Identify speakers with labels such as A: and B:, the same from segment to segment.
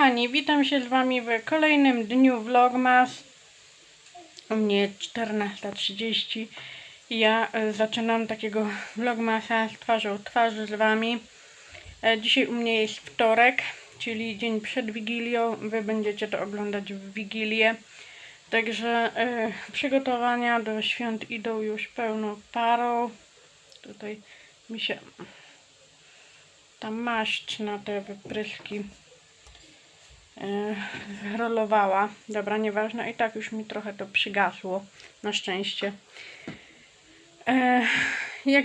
A: kochani, witam się z Wami w kolejnym dniu Vlogmas. U mnie jest 14.30 i ja e, zaczynam takiego Vlogmasa z twarzą twarzy z Wami. E, Dzisiaj u mnie jest wtorek, czyli dzień przed Wigilią. Wy będziecie to oglądać w Wigilię. Także e, przygotowania do świąt idą już pełną parą. Tutaj mi się ta maść na te wypryski rolowała. Dobra, nieważne. I tak już mi trochę to przygasło. Na szczęście. E, jak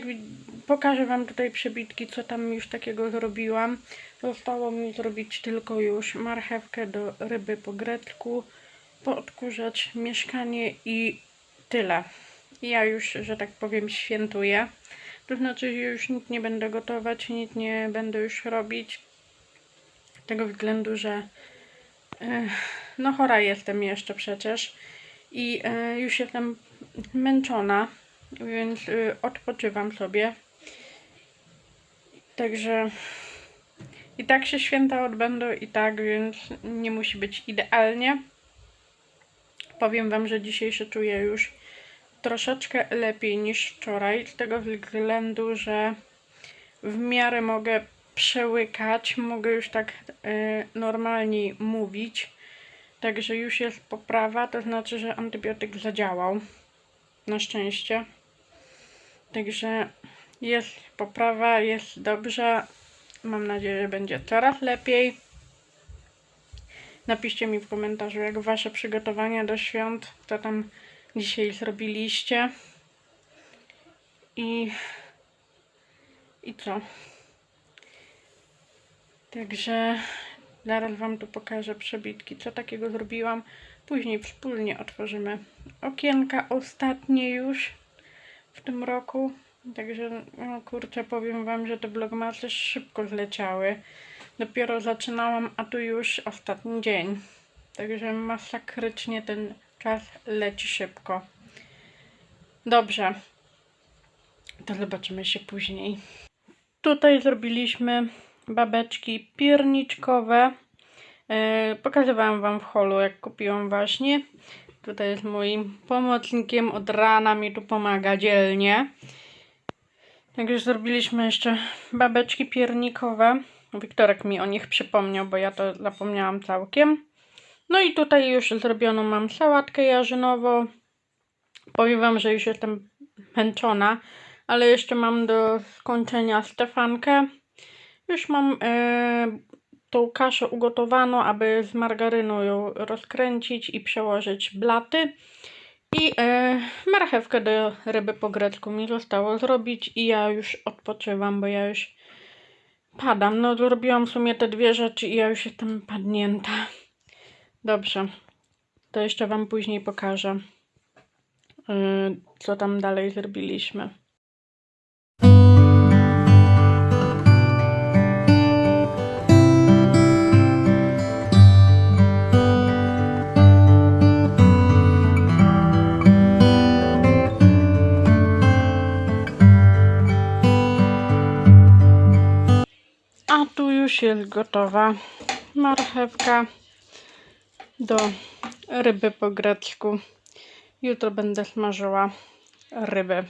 A: pokażę Wam tutaj przebitki, co tam już takiego zrobiłam. Zostało mi zrobić tylko już marchewkę do ryby po grecku, poodkurzać mieszkanie i tyle. Ja już, że tak powiem, świętuję. To znaczy, że już nic nie będę gotować, nic nie będę już robić. Z tego względu, że e, no chora jestem jeszcze przecież i e, już jestem zmęczona, więc e, odpoczywam sobie. Także i tak się święta odbędą i tak, więc nie musi być idealnie. Powiem Wam, że dzisiaj się czuję już troszeczkę lepiej niż wczoraj, z tego względu, że w miarę mogę przełykać, mogę już tak y, normalniej mówić. Także już jest poprawa, to znaczy, że antybiotyk zadziałał. Na szczęście. Także jest poprawa, jest dobrze. Mam nadzieję, że będzie coraz lepiej. Napiszcie mi w komentarzu, jak wasze przygotowania do świąt, co tam dzisiaj zrobiliście. I, i co? Także zaraz Wam tu pokażę przebitki, co takiego zrobiłam. Później wspólnie otworzymy okienka, ostatnie już w tym roku. Także, no kurczę, powiem Wam, że te vlogmasy szybko zleciały. Dopiero zaczynałam, a tu już ostatni dzień. Także masakrycznie ten czas leci szybko. Dobrze. To zobaczymy się później. Tutaj zrobiliśmy babeczki pierniczkowe. E, pokazywałam Wam w holu, jak kupiłam właśnie. Tutaj jest moim pomocnikiem. Od rana mi tu pomaga dzielnie. Także zrobiliśmy jeszcze babeczki piernikowe. Wiktorek mi o nich przypomniał, bo ja to zapomniałam całkiem. No i tutaj już zrobioną mam sałatkę jarzynową. Powiem Wam, że już jestem męczona, ale jeszcze mam do skończenia stefankę. Już mam e, tą kaszę ugotowaną, aby z margaryną ją rozkręcić i przełożyć blaty. I e, marchewkę do ryby po grecku mi zostało zrobić i ja już odpoczywam, bo ja już padam. No zrobiłam w sumie te dwie rzeczy i ja już jestem padnięta. Dobrze, to jeszcze Wam później pokażę, yy, co tam dalej zrobiliśmy. A tu już jest gotowa marchewka do ryby po grecku. Jutro będę smażyła ryby.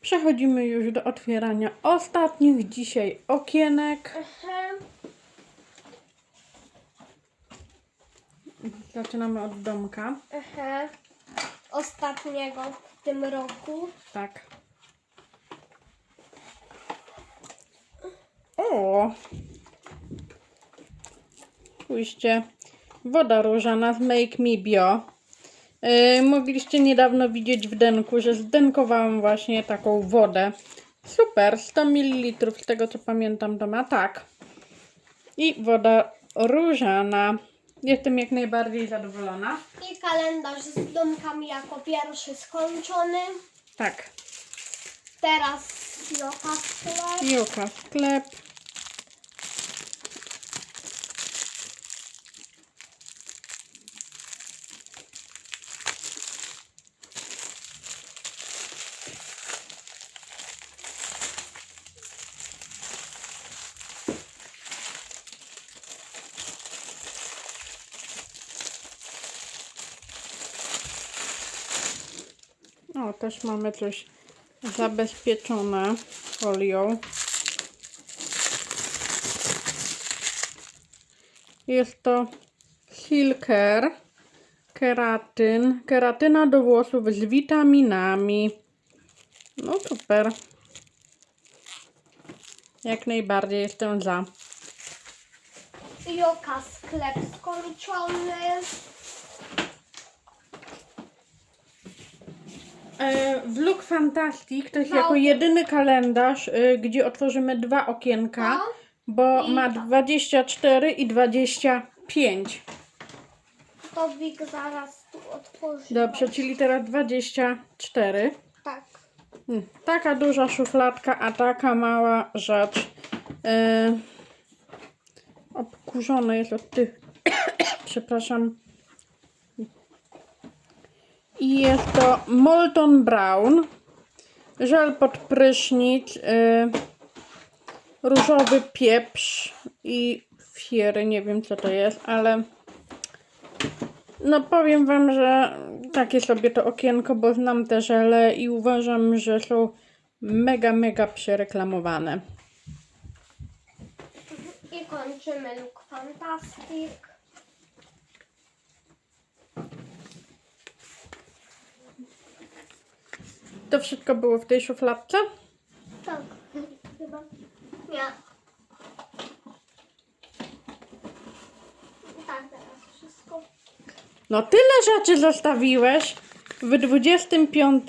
A: Przechodzimy już do otwierania ostatnich dzisiaj okienek. Zaczynamy od domka.
B: Aha. Ostatniego w tym roku.
A: Tak. O! Spójrzcie. Woda różana z Make Me Bio. Yy, mogliście niedawno widzieć w denku, że zdenkowałam właśnie taką wodę. Super, 100 ml z tego co pamiętam to ma. Tak. I woda różana. Jestem jak najbardziej zadowolona.
B: I kalendarz z domkami jako pierwszy skończony.
A: Tak.
B: Teraz Joka sklep.
A: Joka sklep. O, też mamy coś zabezpieczone folią. Jest to Silker, keratyn, keratyna do włosów z witaminami. No super. Jak najbardziej jestem za.
B: Joka, sklep skończony.
A: E, Vlog Fantastic to jest
B: No.
A: jako jedyny kalendarz, e, gdzie otworzymy dwa okienka,
B: No.
A: bo ma
B: tak.
A: 24 i 25.
B: To Wik zaraz tu otworzy.
A: Dobrze, czyli teraz 24.
B: Tak.
A: Hmm, Taka duża szufladka, a taka mała rzecz. E, obkurzone jest od tych. Przepraszam. I jest to Molton Brown. Żel pod prysznic. e, różowy pieprz i fiery. Nie wiem co to jest, ale. No powiem wam, że takie sobie to okienko, bo znam te żele i uważam, że są mega, mega przereklamowane.
B: I kończymy Look Fantastic.
A: To wszystko było w tej szufladce?
B: Tak. Chyba. Nie. Tak, teraz wszystko.
A: No tyle rzeczy zostawiłeś. W 25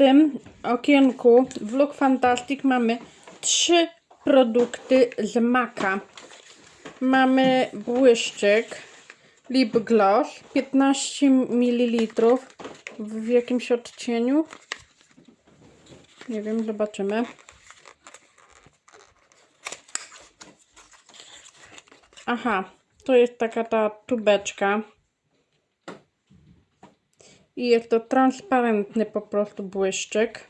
A: okienku w Look Fantastic mamy trzy produkty z Maka. Mamy błyszczyk Lip Gloss 15 ml w jakimś odcieniu. Nie wiem, zobaczymy. Aha, to jest taka ta tubeczka. I jest to transparentny po prostu błyszczyk.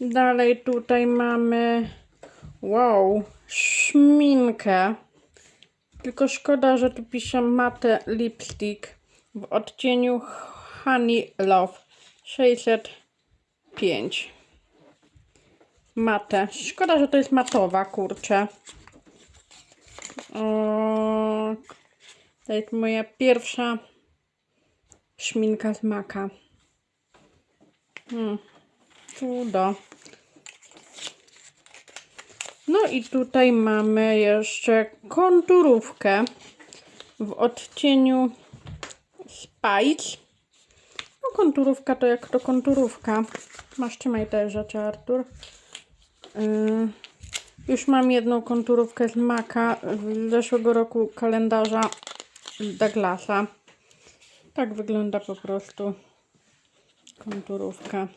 A: Dalej tutaj mamy wow, szminkę. Tylko szkoda, że tu pisze matte lipstick w odcieniu Honey Love 605. Mate. Szkoda, że to jest matowa, kurczę. O, to jest moja pierwsza szminka z maka. Hmm. Cudo. No i tutaj mamy jeszcze konturówkę w odcieniu Spice. Konturówka to jak to konturówka. Masz trzymaj te rzeczy, Artur. Yy, już mam jedną konturówkę z Maka z zeszłego roku kalendarza Douglasa. Tak wygląda po prostu konturówka.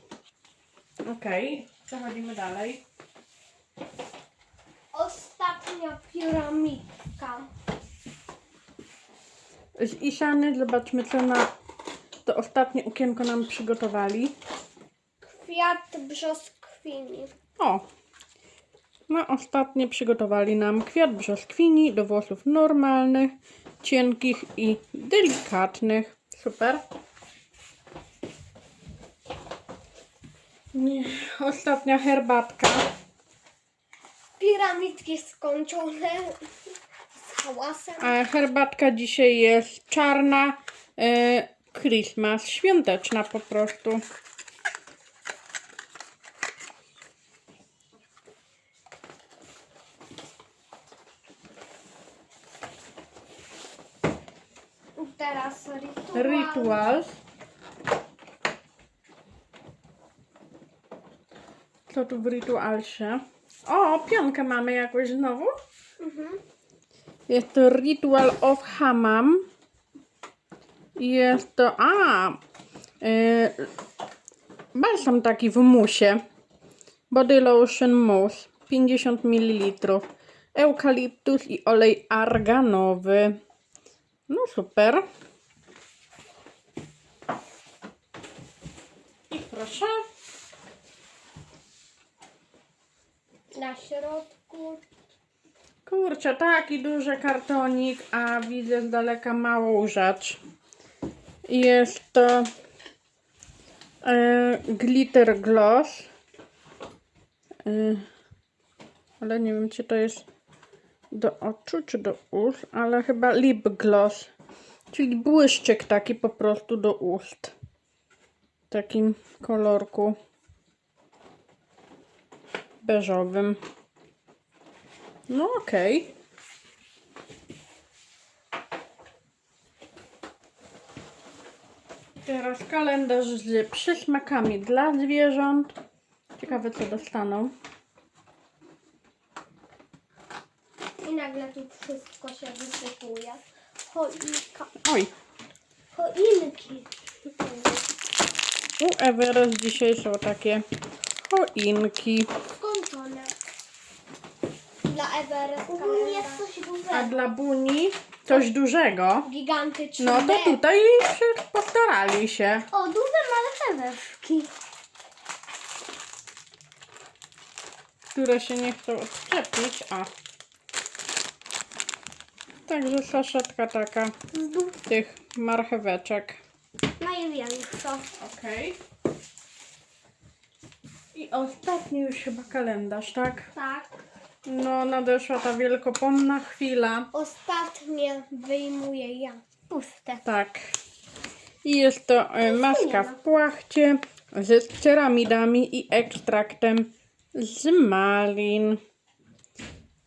A: Okej, przechodzimy dalej.
B: Ostatnia piramidka.
A: Z Isiany zobaczmy co na to ostatnie okienko nam przygotowali.
B: Kwiat brzoskwini.
A: O! Na ostatnie przygotowali nam kwiat brzoskwini do włosów normalnych, cienkich i delikatnych. Super. Ostatnia herbatka.
B: Piramidki skończone. Z hałasem.
A: A herbatka dzisiaj jest czarna, e, Christmas, świąteczna po prostu.
B: Teraz rytuał.
A: Ritual. Co tu w ritualsie? O, pionkę mamy jakoś znowu.
B: Mhm.
A: Jest to Ritual of Hammam. Jest to. A! Yy, balsam taki w musie. Body lotion mousse 50 ml. Eukaliptus i olej arganowy. No super. I proszę.
B: Na środku.
A: Kurczę, taki duży kartonik, a widzę z daleka małą rzecz. Jest to E, glitter gloss. E, ale nie wiem, czy to jest do oczu, czy do ust, ale chyba lip gloss. Czyli błyszczyk taki po prostu do ust. W takim kolorku beżowym. No okej. Teraz kalendarz z przysmakami dla zwierząt. Ciekawe co dostaną.
B: I nagle tu wszystko się wysypuje. Choinka.
A: Oj,
B: Choinki.
A: u Everest dzisiaj są takie choinki.
B: Skąd one? Dla Everest U jest coś
A: A dla Buni coś dużego.
B: Gigantyczne.
A: No to tutaj się postarali się.
B: O, duże marcheweczki.
A: które się nie chcą odczepić. A. Także saszetka taka
B: Z
A: tych marcheweczek.
B: największa.
A: Okej. I ostatni już chyba kalendarz, tak?
B: Tak.
A: No, nadeszła ta wielkopomna chwila.
B: Ostatnie wyjmuję ja. Puste.
A: Tak. I jest to e, maska w płachcie ze ceramidami i ekstraktem z malin.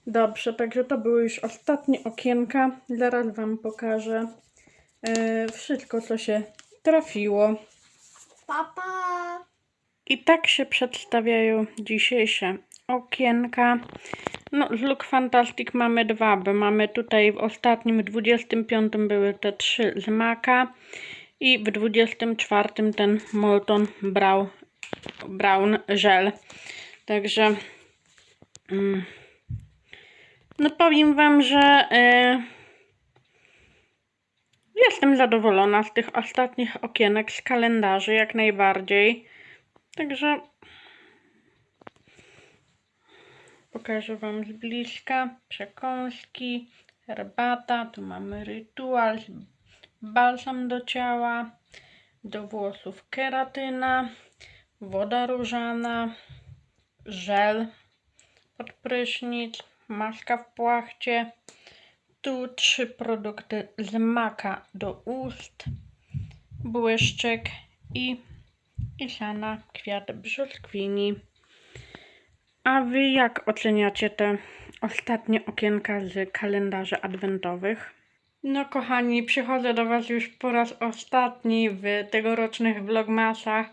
A: Dobrze, także to były już ostatnie okienka. Zaraz Wam pokażę e, wszystko, co się trafiło.
B: Papa.
A: I tak się przedstawiają dzisiejsze okienka. No, z Look Fantastic mamy dwa, bo mamy tutaj w ostatnim, 25 były te trzy z i w 24 ten Molton Brown, Brown Gel. Także mm, no powiem Wam, że y, jestem zadowolona z tych ostatnich okienek, z kalendarzy jak najbardziej. Także pokażę Wam z bliska przekąski, herbata, tu mamy rytual, balsam do ciała, do włosów keratyna, woda różana, żel pod prysznic, maska w płachcie, tu trzy produkty z maka do ust, błyszczyk i Isiana, kwiat brzoskwini. A wy jak oceniacie te ostatnie okienka z kalendarzy adwentowych? No kochani, przychodzę do was już po raz ostatni w tegorocznych vlogmasach,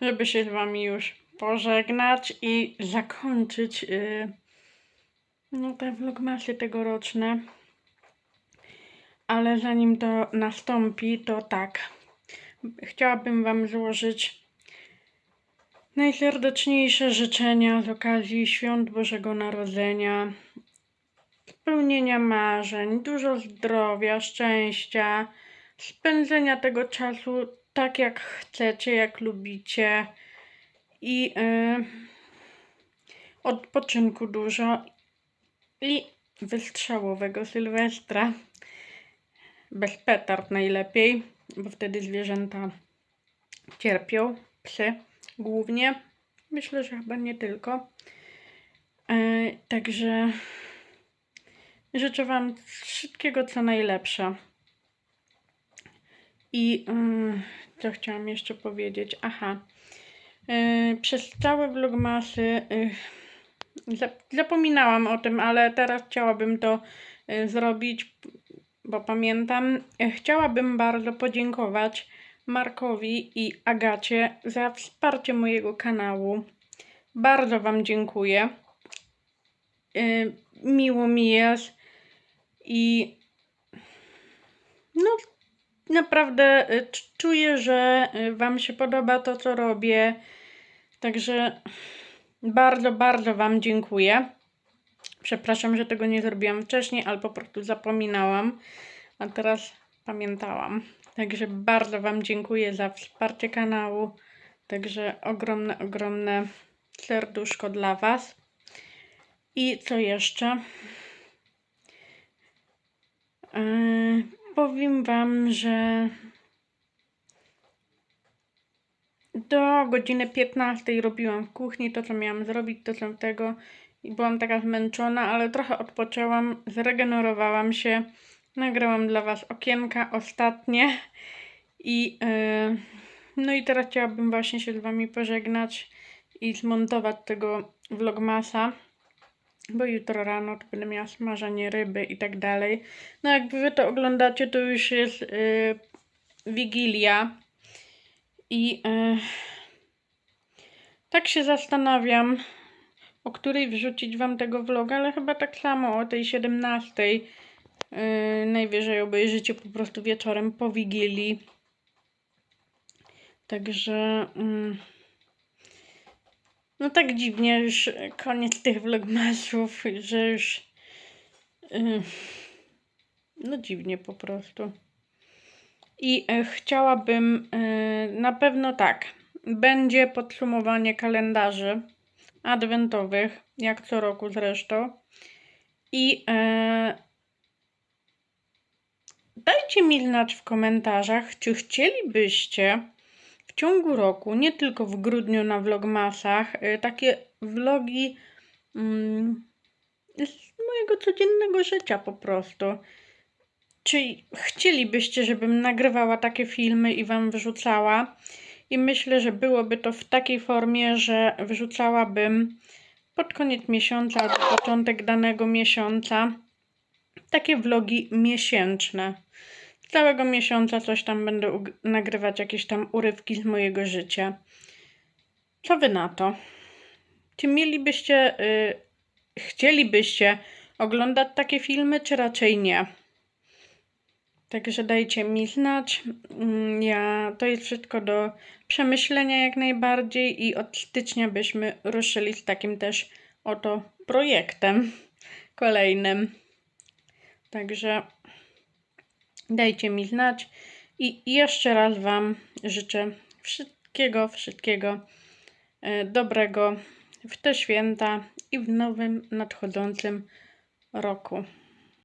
A: żeby się z wami już pożegnać i zakończyć yy, no te vlogmasy tegoroczne. Ale zanim to nastąpi, to tak. Chciałabym wam złożyć Najserdeczniejsze życzenia z okazji świąt Bożego Narodzenia, spełnienia marzeń, dużo zdrowia, szczęścia, spędzenia tego czasu tak jak chcecie, jak lubicie i yy, odpoczynku dużo i wystrzałowego Sylwestra. Bez petard najlepiej, bo wtedy zwierzęta cierpią, psy głównie. Myślę, że chyba nie tylko. E, także życzę Wam wszystkiego co najlepsze. I mm, co chciałam jeszcze powiedzieć? Aha. E, przez całe vlogmasy y, zap- zapominałam o tym, ale teraz chciałabym to y, zrobić, bo pamiętam. E, Chciałabym bardzo podziękować Markowi i Agacie za wsparcie mojego kanału. Bardzo Wam dziękuję. Y, Miło mi jest i no naprawdę y, czuję, że y, Wam się podoba to, co robię. Także bardzo, bardzo Wam dziękuję. Przepraszam, że tego nie zrobiłam wcześniej, ale po prostu zapominałam, a teraz pamiętałam. Także bardzo Wam dziękuję za wsparcie kanału. Także ogromne, ogromne serduszko dla Was. I co jeszcze? Yy, powiem Wam, że do godziny 15 robiłam w kuchni to, co miałam zrobić, to co tego. I byłam taka zmęczona, ale trochę odpoczęłam, zregenerowałam się. Nagrałam dla Was okienka ostatnie. I, yy, no i teraz chciałabym właśnie się z Wami pożegnać i zmontować tego vlogmasa. Bo jutro rano to będę miała smażenie ryby i tak dalej. No jakby Wy to oglądacie, to już jest yy, Wigilia. I yy, tak się zastanawiam, o której wrzucić Wam tego vloga, ale chyba tak samo o tej 17. Yy, najwyżej obejrzycie po prostu wieczorem po Wigilii. Także. mm, no tak dziwnie, już koniec tych vlogmasów, że już. yy, no dziwnie po prostu. I e, chciałabym e, na pewno tak. Będzie podsumowanie kalendarzy adwentowych, jak co roku zresztą. I e, dajcie mi znać w komentarzach, czy chcielibyście w ciągu roku, nie tylko w grudniu na vlogmasach, e, takie vlogi mm, z mojego codziennego życia po prostu. Czy chcielibyście, żebym nagrywała takie filmy i Wam wyrzucała? I myślę, że byłoby to w takiej formie, że wyrzucałabym pod koniec miesiąca albo początek danego miesiąca takie vlogi miesięczne. Całego miesiąca coś tam będę nagrywać, jakieś tam urywki z mojego życia. Co Wy na to? Czy mielibyście, y, chcielibyście oglądać takie filmy, czy raczej nie? Także dajcie mi znać. Mm, Ja, to jest wszystko do przemyślenia jak najbardziej i od stycznia byśmy ruszyli z takim też oto projektem kolejnym. Także dajcie mi znać i jeszcze raz Wam życzę wszystkiego, wszystkiego e, dobrego w te święta i w nowym nadchodzącym roku.